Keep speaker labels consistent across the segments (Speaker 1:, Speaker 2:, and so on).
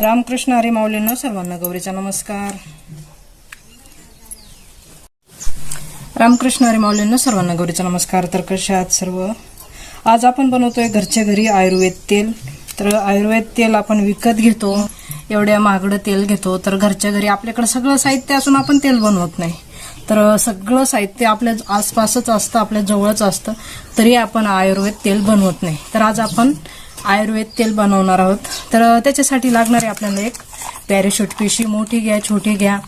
Speaker 1: रामकृष्ण हरी सर्वांना गौरीचा नमस्कार. रामकृष्ण हरी माऊलींना सर्वांना गौरीचा नमस्कार. तर कशा आहात सर्व? आज आपण बनवतोय घरच्या घरी आयुर्वेद तेल. तर आयुर्वेद तेल आपण विकत घेतो एवढ्या महागडं तेल घेतो. तर घरच्या घरी आपल्याकडे सगळं साहित्य असून आपण तेल बनवत नाही. तर सगळं साहित्य आपल्या आसपासच असतं आपल्या जवळच असतं. तरी आपण आयुर्वेद तेल बनवत नाही. तर आज आपण आयुर्वेद तेल बनवणार आहोत. तर त्याच्यासाठी लागणार आहे आपल्याला एक पॅरेशूट पिशी मोठी घ्या छोटी घ्या.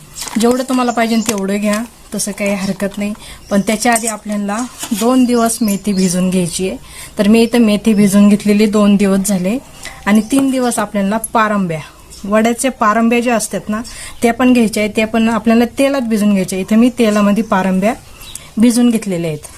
Speaker 1: जेवढं तुम्हाला पाहिजे तेवढं घ्या. तसं काही हरकत नाही. पण त्याच्या आधी आपल्याला दोन दिवस मेथी भिजून घ्यायची आहे. तर मी इथं मेथी भिजून घेतलेली दोन दिवस झाले. आणि तीन दिवस आपल्याला पारंब्या वड्याचे पारंब्या जे असतात ना त्या पण घ्यायचे आहेत. त्या पण आपल्याला तेलात भिजून घ्यायचे इथं मी तेलामध्ये पारंब्या भिजून घेतलेल्या आहेत.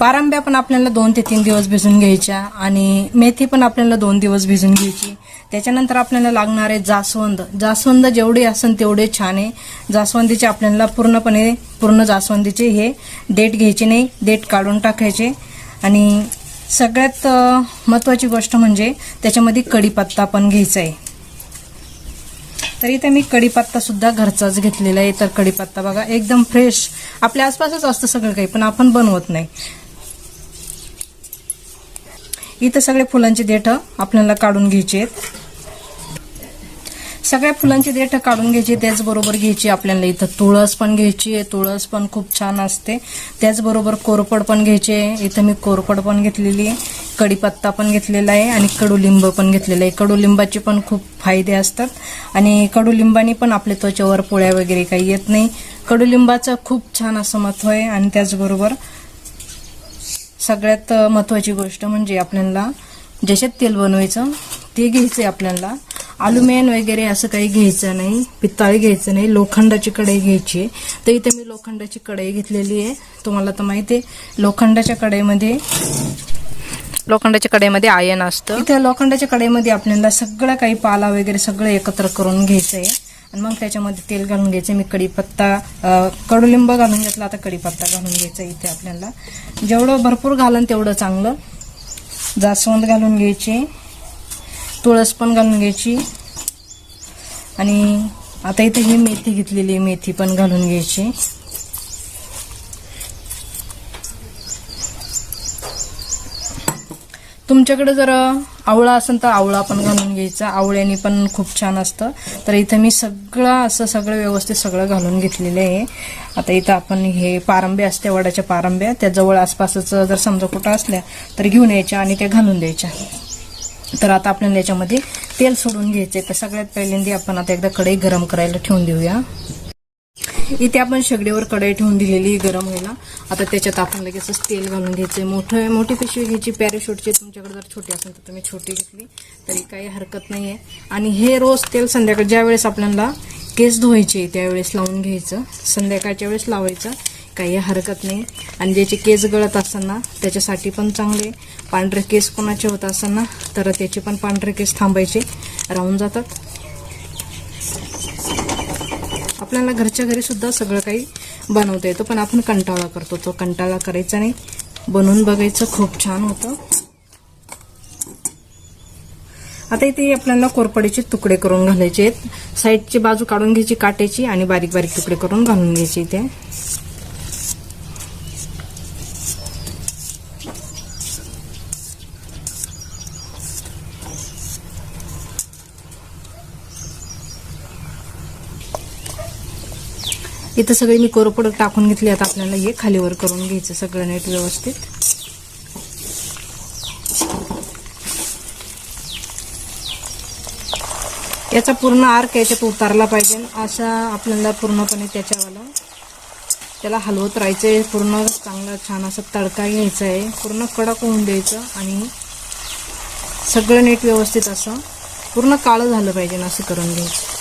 Speaker 1: पारंब्या पण आपल्याला दोन ते तीन दिवस भिजून घ्यायच्या आणि मेथी पण आपल्याला दोन दिवस भिजून घ्यायची. त्याच्यानंतर आपल्याला लागणार आहे जास्वंद. जास्वंद जेवढे असेल तेवढे छान आहे. जास्वंदीचे आपल्याला पूर्णपणे पूर्ण जास्वंदीचे हे देठ घ्यायचे नाही देठ काढून टाकायचे. आणि सगळ्यात महत्त्वाची महत्वाची गोष्ट म्हणजे त्याच्यामध्ये कढीपत्ता पण घ्यायचा आहे. तर इथे मी कढीपत्तासुद्धा घरचाच घेतलेला आहे. तर कढीपत्ता बघा एकदम फ्रेश आपल्या आसपासच असतं सगळं काही पण आपण बनवत नाही. इथं सगळे फुलांची देठ आपल्याला काढून घ्यायची आहेत. सगळ्या फुलांची देठ काढून घ्यायची त्याचबरोबर घ्यायची आपल्याला इथं तुळस पण घ्यायची आहे. तुळस पण खूप छान असते. त्याचबरोबर कोरपड पण घ्यायची आहे. इथं मी कोरपड पण घेतलेली आहे. कढीपत्ता पण घेतलेला आहे आणि कडुलिंब पण घेतलेला आहे. कडुलिंबाचे पण खूप फायदे असतात. आणि कडुलिंबाने पण आपल्या त्वचेवर पोळ्या वगैरे काही येत नाही. कडुलिंबाचं खूप छान असं महत्त्व आहे आणि त्याचबरोबर सगळ्यात महत्वाची गोष्ट म्हणजे आपल्याला ज्याच्यात तेल बनवायचं ते घ्यायचंय आपल्याला. अल्युमिनियम वगैरे असं काही घ्यायचं नाही पित्ताळी घ्यायचं नाही लोखंडाची कढई घ्यायची. आहे तर इथे मी लोखंडाची कढई घेतलेली आहे. तुम्हाला तर माहिती आहे लोखंडाच्या कढईमध्ये लोखंडाच्या कढईमध्ये आयन असतं. इथे लोखंडाच्या कढईमध्ये आपल्याला सगळं काही पाला वगैरे सगळं एकत्र करून घ्यायचं आहे आणि मग त्याच्यामध्ये तेल घालून घ्यायचं. मी कढीपत्ता कडुलिंब घालून घेतला आता कढीपत्ता घालून घ्यायचा इथे आपल्याला. जेवढं भरपूर घालन तेवढं चांगलं. जास्वंद घालून घ्यायची. तुळस पण घालून घ्यायची. आणि आता इथे ही मेथी घेतलेली आहे, मेथी पण घालून घ्यायची. तुमच्याकडे जर आवळा असेल तर आवळा पण घालून घ्यायचा. आवळ्याने पण खूप छान असतं. तर इथं मी सगळं असं सगळं व्यवस्थित सगळं घालून घेतलेलं आहे. आता इथं आपण हे पारंब्या असते वडाच्या पारंब्या. त्या जवळ आसपासच जर समजा कुठं असल्या तर घेऊन यायच्या आणि त्या घालून द्यायच्या. तर आता आपल्याला याच्यामध्ये तेल सोडून घ्यायचे तर सगळ्यात पहिल्यांदा आपण आता एकदा कढई गरम करायला ठेवून देऊया. इथे आपण शेगडीवर कढई ठेवून दिलेली गरम व्हायला. आता त्याच्यात आपण लगेचच तेल घालून घ्यायचे मोठं मोठी पिशवी घ्यायची. पॅरेशूटची तुमच्याकडे जर छोटी असेल तर तुम्ही छोटी घेतली तरी काही हरकत नाही आहे आणि हे रोज तेल संध्याकाळ ज्या वेळेस आपल्याला केस धुवायचे त्यावेळेस लावून घ्यायचं. संध्याकाळच्या वेळेस लावायचं. काही हरकत नाही. आणि ज्याचे केस गळत असताना त्याच्यासाठी पण चांगले. पांढरे केस कोणाचे होत असताना तर त्याचे पण पांढरे केस थांबायचे. राहून जातात. आपल्याला घरच्या घरी सुद्धा सगळं काही बनवता येतं पण आपण कंटाळा करतो. तो कंटाळा करायचा नाही. बनवून बघायचं खूप छान होतं. आता इथे आपल्याला कोरपडीचे तुकडे करून घालायचे आहेत. साईडची बाजू काढून घ्यायची काट्याची आणि बारीक बारीक तुकडे करून घालून घ्यायचे इथे. इथं सगळे मी कोरपड टाकून घेतली आता आपल्याला हे खालीवर करून घ्यायचं सगळं नीट व्यवस्थित. याचा पूर्ण आर्क याच्यात उतारला पाहिजे. असा आपल्याला पूर्णपणे त्याच्यावाला त्याला हलवत राहायचंय. पूर्ण चांगला छान असा तडका घ्यायचा आहे पूर्ण कडक होऊन द्यायचं आणि सगळं नीट व्यवस्थित असं पूर्ण काळं झालं पाहिजे असं करून घ्यायचं.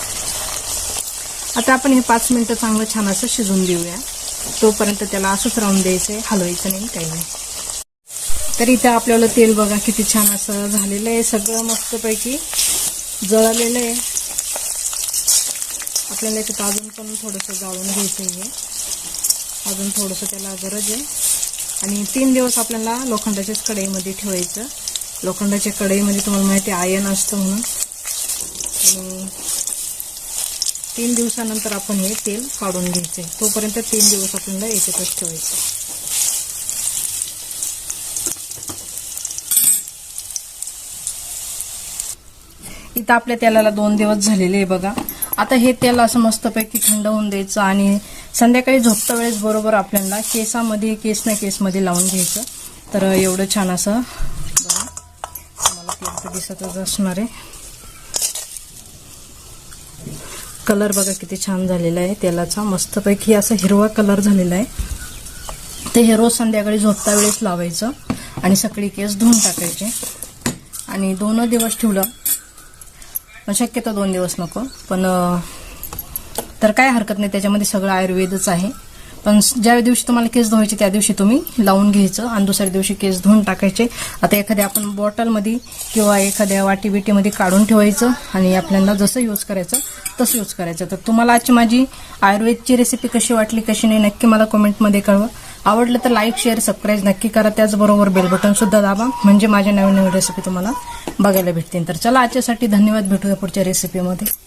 Speaker 1: आता आपण हे पाच मिनटं चांगलं छान असं शिजून देऊया. तोपर्यंत त्याला असंच राहून द्यायचं आहे हलवायचं नाही काही नाही. तर इथं आपल्याला तेल बघा किती छान असं झालेलं आहे. सगळं मस्तपैकी जळलेलं आहे. आपल्याला याच्यात अजून पण थोडंसं जाळून घ्यायचं आहे. अजून थोडंसं त्याला गरज आहे. आणि तीन दिवस आपल्याला लोखंडाच्याच कढईमध्ये ठेवायचं. लोखंडाच्या कढईमध्ये तुम्हाला माहिती आयन असतं म्हणून. आणि तीन दिवसानंतर आपण हे तेल काढून घ्यायचे. तोपर्यंत तीन दिवस आपल्याला याच्यातच ठेवायचं. इथं आपल्या तेलाला दोन दिवस झालेले आहे बघा. आता हे तेल असं मस्तपैकी थंड होऊन द्यायचं आणि संध्याकाळी झोपता वेळेस बरोबर आपल्याला केसामध्ये केस ना केसमध्ये लावून घ्यायचं. तर एवढं छान असं बघा तेल तर दिसतच असणार आहे. कलर बघा किती छान झालेला आहे तेलाचा. मस्तपैकी असा हिरवा कलर झालेला आहे. ते हे रोज संध्याकाळी झोपता वेळेस लावायचं आणि सगळी केस धुवून टाकायचे. आणि दोन दिवस ठेवलं. पण शक्यतो दोन दिवस नको. पण तर काय हरकत नाही त्याच्यामध्ये सगळं आयुर्वेदच आहे. पण ज्या दिवशी तुम्हाला केस धुवायचे त्या दिवशी तुम्ही लावून घ्यायचं आणि दुसऱ्या दिवशी केस धुवून टाकायचे. आता एखाद्या आपण बॉटलमध्ये किंवा एखाद्या वाटी बिटीमध्ये काढून ठेवायचं आणि आपल्याला जसं यूज करायचं तसं यूज करायचं. तर तुम्हाला आजची माझी आयुर्वेदची रेसिपी कशी वाटली कशी नाही नक्की मला कमेंटमध्ये कळवा. आवडलं तर लाईक शेअर सबस्क्राईब नक्की करा. त्याचबरोबर बेल बटनसुद्धा दाबा. म्हणजे माझ्या नवीन नवीन रेसिपी तुम्हाला बघायला भेटतील. तर चला आजच्यासाठी धन्यवाद. भेटूया पुढच्या रेसिपीमध्ये